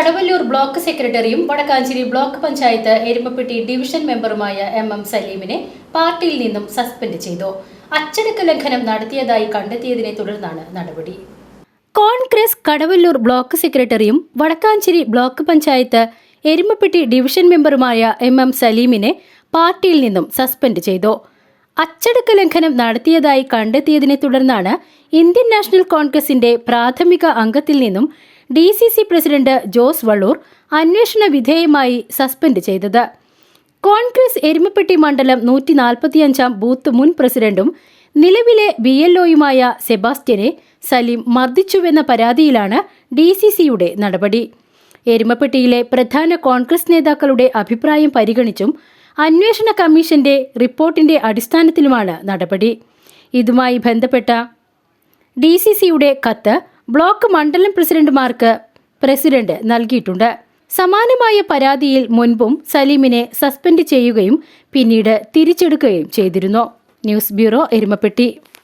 Kadavallur block സെക്രട്ടറിയും Vadakkanchery block panchayat Erumapetty division മെമ്പറുമായ M M സലീമിനെ പാർട്ടിയിൽ നിന്നും സസ്പെൻഡ് ചെയ്തു. അച്ചടക്ക ലംഘനം നടത്തിയതായി കണ്ടെത്തിയതിനെ തുടർന്നാണ് നടപടി. കോൺഗ്രസ് കടവല്ലൂർ ബ്ലോക്ക് സെക്രട്ടറിയും വടക്കാഞ്ചേരി ബ്ലോക്ക് പഞ്ചായത്ത് എരുമപ്പെട്ടി ഡിവിഷൻ മെമ്പറുമായ എം എം സലീമിനെ പാർട്ടിയിൽ നിന്നും സസ്പെൻഡ് ചെയ്തു. അച്ചടക്ക ലംഘനം നടത്തിയതായി കണ്ടെത്തിയതിനെ തുടർന്നാണ് ഇന്ത്യൻ നാഷണൽ കോൺഗ്രസിന്റെ പ്രാഥമിക അംഗത്തിൽ നിന്നും D C C president Jose Valloor അന്വേഷണ വിധേയമായി സസ്പെൻഡ് ചെയ്തത്. കോൺഗ്രസ് എരുമപ്പെട്ടി മണ്ഡലം നൂറ്റി നാൽപ്പത്തിയഞ്ചാം ബൂത്ത് മുൻ പ്രസിഡന്റും നിലവിലെ ബി എൽ ഒയുമായ സെബാസ്റ്റ്യനെ സലീം മർദ്ദിച്ചുവെന്ന പരാതിയിലാണ് ഡി സി സിയുടെ നടപടി. എരുമപ്പെട്ടിയിലെ പ്രധാന കോൺഗ്രസ് നേതാക്കളുടെ അഭിപ്രായം പരിഗണിച്ചും അന്വേഷണ കമ്മീഷന്റെ റിപ്പോർട്ടിന്റെ അടിസ്ഥാനത്തിലുമാണ് നടപടി. ഇതുമായി ബന്ധപ്പെട്ട ഡി സി സിയുടെ കത്ത് ബ്ലോക്ക് മണ്ഡലം പ്രസിഡന്റുമാർക്ക് പ്രസിഡന്റ് നൽകിയിട്ടുണ്ട്. സമാനമായ പരാതിയിൽ മുൻപും സലീമിനെ സസ്പെൻഡ് ചെയ്യുകയും പിന്നീട് തിരിച്ചെടുക്കുകയും ചെയ്തിരുന്നു. News bureau Erumapetty.